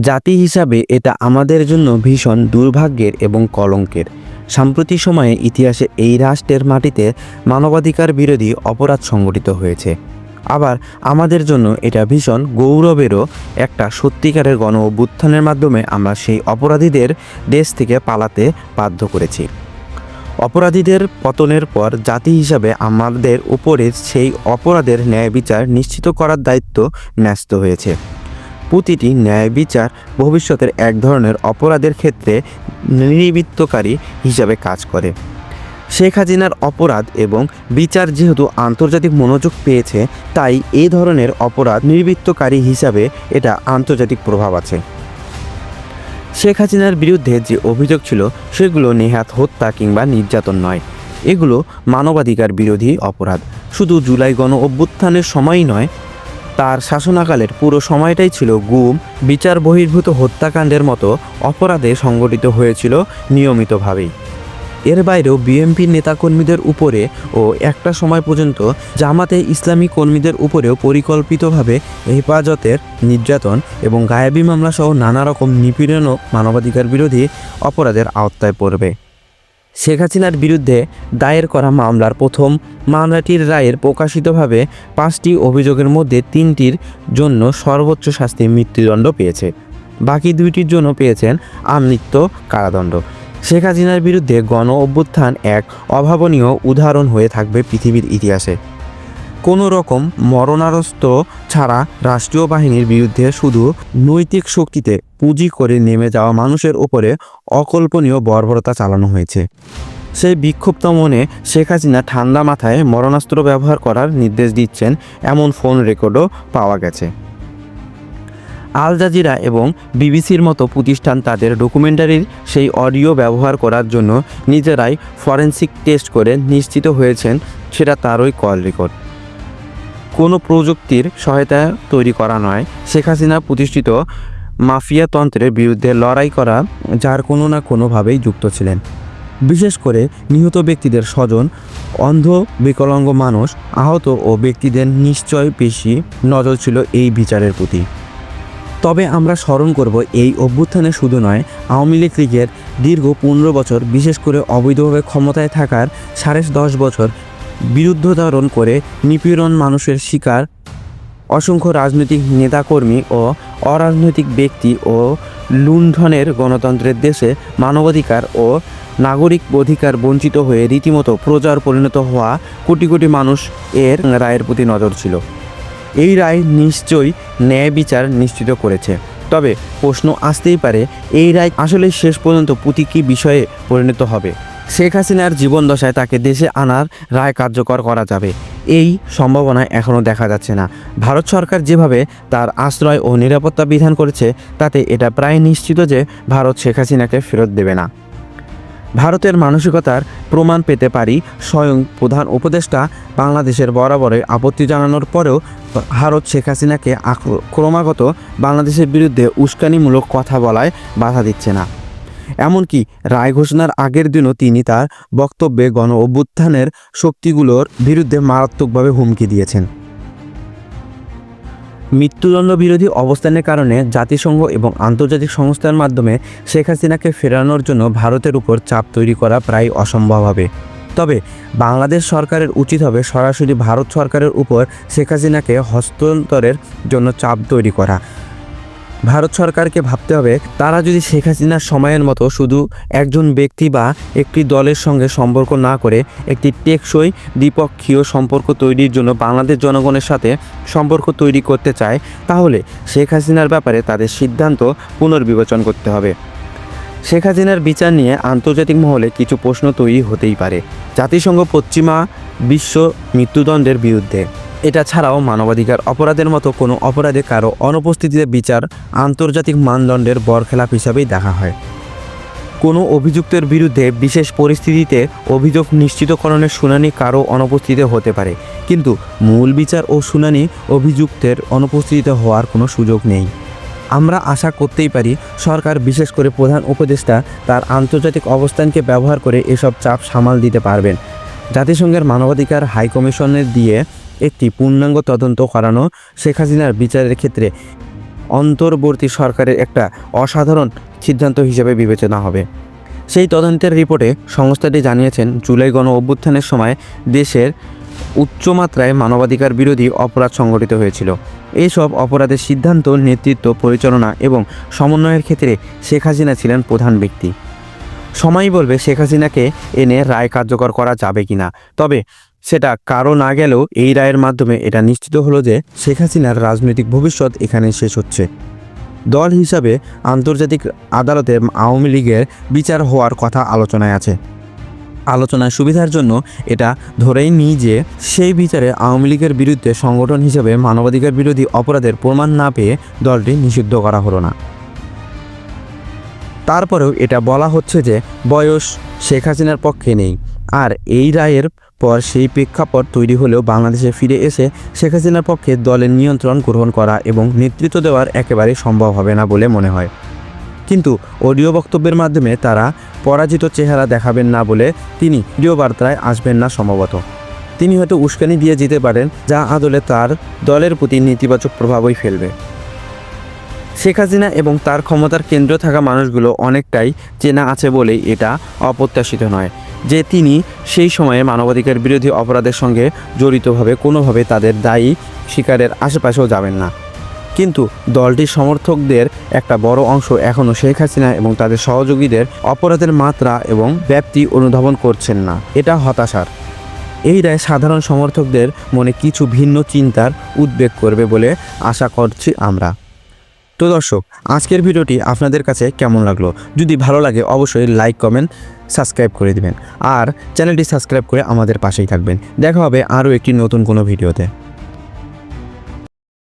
জাতি হিসাবে এটা আমাদের জন্য ভীষণ দুর্ভাগ্যের এবং কলঙ্কের। সাম্প্রতিক সময়ে ইতিহাসে এই রাষ্ট্রের মাটিতে মানবাধিকার বিরোধী অপরাধ সংঘটিত হয়েছে। আবার আমাদের জন্য এটা ভীষণ গৌরবেরও একটা সত্যিকারের গণ অভ্যুত্থানের মাধ্যমে আমরা সেই অপরাধীদের দেশ থেকে পালাতে বাধ্য করেছি। অপরাধীদের পতনের পর জাতি হিসাবে আমাদের উপরে সেই অপরাধের ন্যায় বিচার নিশ্চিত করার দায়িত্ব ন্যস্ত হয়েছে। প্রতিটি ন্যায় বিচার ভবিষ্যতের এক ধরনের অপরাধের ক্ষেত্রে নিবৃত্তকারী হিসাবে কাজ করে। শেখ হাসিনার অপরাধ এবং বিচার যেহেতু আন্তর্জাতিক মনোযোগ পেয়েছে, তাই এ ধরনের অপরাধ নিবৃত্তকারী হিসাবে এটা আন্তর্জাতিক প্রভাব আছে। শেখ হাসিনার বিরুদ্ধে যে অভিযোগ ছিল, সেগুলো নেহাত হত্যা কিংবা নির্যাতন নয়। এগুলো মানবাধিকার বিরোধী অপরাধ। শুধু জুলাই গণ অভ্যুত্থানের সময়ই নয় তার শাসনাকালের পুরো সময়টাই ছিল গুম, বিচার বহির্ভূত হত্যাকাণ্ডের মতো অপরাধে সংগঠিত হয়েছিল নিয়মিতভাবেই এর বাইরেও বিএনপির নেতাকর্মীদের উপরে ও একটা সময় পর্যন্ত জামাতে ইসলামী কর্মীদের উপরেও পরিকল্পিতভাবে হেফাজতের নির্যাতন এবং গায়েবী মামলাসহ নানা রকম নিপীড়নও মানবাধিকার বিরোধী অপরাধের আওতায় পড়বে। শেখ হাসিনার বিরুদ্ধে দায়ের করা মামলার প্রথম মামলাটির রায়ের প্রকাশিতভাবে পাঁচটি অভিযোগের মধ্যে তিনটির জন্য সর্বোচ্চ শাস্তি মৃত্যুদণ্ড পেয়েছে। বাকি দুইটির জন্য পেয়েছেন আমৃত্য কারাদণ্ড। শেখ হাসিনার বিরুদ্ধে গণ অভ্যুত্থান এক অভাবনীয় উদাহরণ হয়ে থাকবে পৃথিবীর ইতিহাসে। কোনো রকম মরণারস্ত ছাড়া রাষ্ট্রীয় বাহিনীর বিরুদ্ধে শুধু নৈতিক শক্তিতে পুঁজি করে নেমে যাওয়া মানুষের ওপরে অকল্পনীয় বর্বরতা চালানো হয়েছে। সেই বিক্ষুব্ধ মনে শেখ হাসিনা ঠান্ডা মাথায় মরণাস্ত্র ব্যবহার করার নির্দেশ দিচ্ছেন এমন ফোন রেকর্ডও পাওয়া গেছে। আল জাজিরা এবং বিবিসির মতো প্রতিষ্ঠান তাদের ডকুমেন্টারির সেই অডিও ব্যবহার করার জন্য নিজেরাই ফরেন্সিক টেস্ট করে নিশ্চিত হয়েছেন, সেটা তারই কল রেকর্ড। কোনো প্রযুক্তির সহায়তা তৈরি করা নয়। শেখ হাসিনা প্রতিষ্ঠিত মাফিয়াতন্ত্রের বিরুদ্ধে লড়াই করা যার কোনো না কোনোভাবেই যুক্ত ছিলেন। বিশেষ করে নিহত ব্যক্তিদের স্বজন, অন্ধ, বিকলাঙ্গ মানুষ, আহত ও ব্যক্তিদের নিশ্চয় বেশি নজর ছিল এই বিচারের প্রতি। তবে আমরা স্মরণ করব এই অভ্যুত্থানে শুধু নয়, আওয়ামী লীগ লীগের দীর্ঘ পনেরো বছর বিশেষ করে অবৈধভাবে ক্ষমতায় থাকার সাড়ে দশ বছর বিরুদ্ধধারণ করে নিপীড়ন মানুষের শিকার। অসংখ্য রাজনৈতিক নেতাকর্মী ও অরাজনৈতিক ব্যক্তি ও লুণ্ঠনের গণতন্ত্রের দেশে মানবাধিকার ও নাগরিক অধিকার বঞ্চিত হয়ে রীতিমতো প্রজার পরিণত হওয়া কোটি কোটি মানুষ এর রায়ের প্রতি নজর ছিল। এই রায় নিশ্চয়ই ন্যায় বিচার নিশ্চিত করেছে। তবে প্রশ্ন আসতেই পারে, এই রায় আসলে শেষ পর্যন্ত প্রতি কী বিষয়ে পরিণত হবে। শেখ হাসিনার জীবনদশায় তাকে দেশে আনার রায় কার্যকর করা যাবে। এই সম্ভাবনা এখনও দেখা যাচ্ছে না। ভারত সরকার যেভাবে তার আশ্রয় ও নিরাপত্তা বিধান করেছে, তাতে এটা প্রায় নিশ্চিত যে ভারত শেখ হাসিনাকে ফেরত দেবে না। ভারতের মানসিকতার প্রমাণ পেতে পারি স্বয়ং প্রধান উপদেষ্টা বাংলাদেশের বরাবরে আপত্তি জানানোর পরেও ভারত শেখ হাসিনাকে ক্রমাগত বাংলাদেশের বিরুদ্ধে উস্কানিমূলক কথা বলায় বাধা দিচ্ছে না। এমনকি রায় ঘোষণার আগের দিনও তিনি তার বক্তব্যে গণ অভ্যুত্থানের শক্তিগুলোর বিরুদ্ধে মারাত্মকভাবে হুমকি দিয়েছেন। মৃত্যুদণ্ড বিরোধী অবস্থানের কারণে জাতিসংঘ এবং আন্তর্জাতিক সংস্থার মাধ্যমে শেখ হাসিনাকে ফেরানোর জন্য ভারতের উপর চাপ তৈরি করা প্রায় অসম্ভব হবে। তবে বাংলাদেশ সরকারের উচিত হবে সরাসরি ভারত সরকারের উপর শেখ হাসিনাকে হস্তান্তরের জন্য চাপ তৈরি করা। ভারত সরকারকে ভাবতে হবে, তারা যদি শেখ হাসিনার সময়ের মতো শুধু একজন ব্যক্তি বা একটি দলের সঙ্গে সম্পর্ক না করে একটি টেকসই দ্বিপক্ষীয় সম্পর্ক তৈরির জন্য বাংলাদেশ জনগণের সাথে সম্পর্ক তৈরি করতে চায়, তাহলে শেখ হাসিনার ব্যাপারে তাদের সিদ্ধান্ত পুনর্বিবেচন করতে হবে। শেখ হাসিনার বিচার নিয়ে আন্তর্জাতিক মহলে কিছু প্রশ্ন তৈরি হতেই পারে। জাতিসংঘ পশ্চিমা বিশ্ব মৃত্যুদণ্ডের বিরুদ্ধে। এটা ছাড়াও মানবাধিকার অপরাধের মতো কোনো অপরাধে কারও অনুপস্থিতিতে বিচার আন্তর্জাতিক মানদণ্ডের বরখেলাপ হিসাবেই দেখা হয়। কোনো অভিযুক্তের বিরুদ্ধে বিশেষ পরিস্থিতিতে অভিযোগ নিশ্চিতকরণের শুনানি কারও অনুপস্থিতিতে হতে পারে। কিন্তু মূল বিচার ও শুনানি অভিযুক্তের অনুপস্থিতিতে হওয়ার কোনো সুযোগ নেই। আমরা আশা করতেই পারি সরকার, বিশেষ করে প্রধান উপদেষ্টা, তার আন্তর্জাতিক অবস্থানকে ব্যবহার করে এসব চাপ সামাল দিতে পারবেন। জাতিসংঘের মানবাধিকার হাইকমিশনের দিয়ে একটি পূর্ণাঙ্গ তদন্ত করানো শেখ হাসিনার বিচারের ক্ষেত্রে অন্তর্বর্তী সরকারের একটা অসাধারণ সিদ্ধান্ত হিসেবে বিবেচনা হবে। সেই তদন্তের রিপোর্টে সংস্থাটি জানিয়েছেন, জুলাই গণ অভ্যুত্থানের সময় দেশের উচ্চমাত্রায় মানবাধিকার বিরোধী অপরাধ সংঘটিত হয়েছিল। এইসব অপরাধের সিদ্ধান্ত, নেতৃত্ব, পরিচালনা এবং সমন্বয়ের ক্ষেত্রে শেখ হাসিনা ছিলেন প্রধান ব্যক্তি। সময় বলবে শেখ হাসিনাকে এনে রায় কার্যকর করা যাবে কিনা। তবে সেটা কারও না গেলেও এই রায়ের মাধ্যমে এটা নিশ্চিত হলো যে শেখ হাসিনার রাজনৈতিক ভবিষ্যৎ এখানে শেষ হচ্ছে। দল হিসাবে আন্তর্জাতিক আদালতে আওয়ামী লীগের বিচার হওয়ার কথা আলোচনায় আছে। আলোচনার সুবিধার জন্য এটা ধরেই নিই যে সেই বিচারে আওয়ামী লীগের বিরুদ্ধে সংগঠন হিসেবে মানবাধিকার বিরোধী অপরাধের প্রমাণ না পেয়ে দলটি নিষিদ্ধ করা হলো না। তারপরেও এটা বলা হচ্ছে যে বয়স শেখ হাসিনার পক্ষে নেই। আর এই রায়ের পর সেই প্রেক্ষাপট তৈরি হলেও বাংলাদেশে ফিরে এসে শেখ হাসিনার পক্ষে দলের নিয়ন্ত্রণ গ্রহণ করা এবং নেতৃত্ব দেওয়ার একেবারেই সম্ভব হবে না বলে মনে হয়। কিন্তু অডিও বক্তব্যের মাধ্যমে তারা পরাজিত চেহারা দেখাবেন না বলে তিনি ভিডিও বার্তায় আসবেন না সম্ভবত। তিনি হয়তো উস্কানি দিয়ে যেতে পারেন, যা আদলে তার দলের প্রতি নেতিবাচক প্রভাবই ফেলবে। শেখ হাসিনা এবং তার ক্ষমতার কেন্দ্র থাকা মানুষগুলো অনেকটাই চেনা আছে বলেই এটা অপ্রত্যাশিত নয়। যে তিনি সেই সময়ে মানবাধিকার বিরোধী অপরাধের সঙ্গে জড়িতভাবে কোনোভাবে তাদের দায়ী শিকারের আশেপাশেও যাবেন না। কিন্তু দলটির সমর্থকদের একটা বড় অংশ এখনও শেখ হাসিনা এবং তাদের সহযোগীদের অপরাধের মাত্রা এবং ব্যাপ্তি অনুধাবন করছেন না। এটা হতাশার। এই রায় সাধারণ সমর্থকদের মনে কিছু ভিন্ন চিন্তার উদ্বেগ করবে বলে আশা করছি আমরা। তো দর্শক, আজকের ভিডিওটি আপনাদের কাছে কেমন লাগল? যদি ভালো লাগে, অবশ্যই লাইক কমেন্ট সাবস্ক্রাইব করে দিবেন। আর চ্যানেলটি সাবস্ক্রাইব করে আমাদের পাশেই থাকবেন। দেখা হবে আরও একটি নতুন কোনো ভিডিওতে।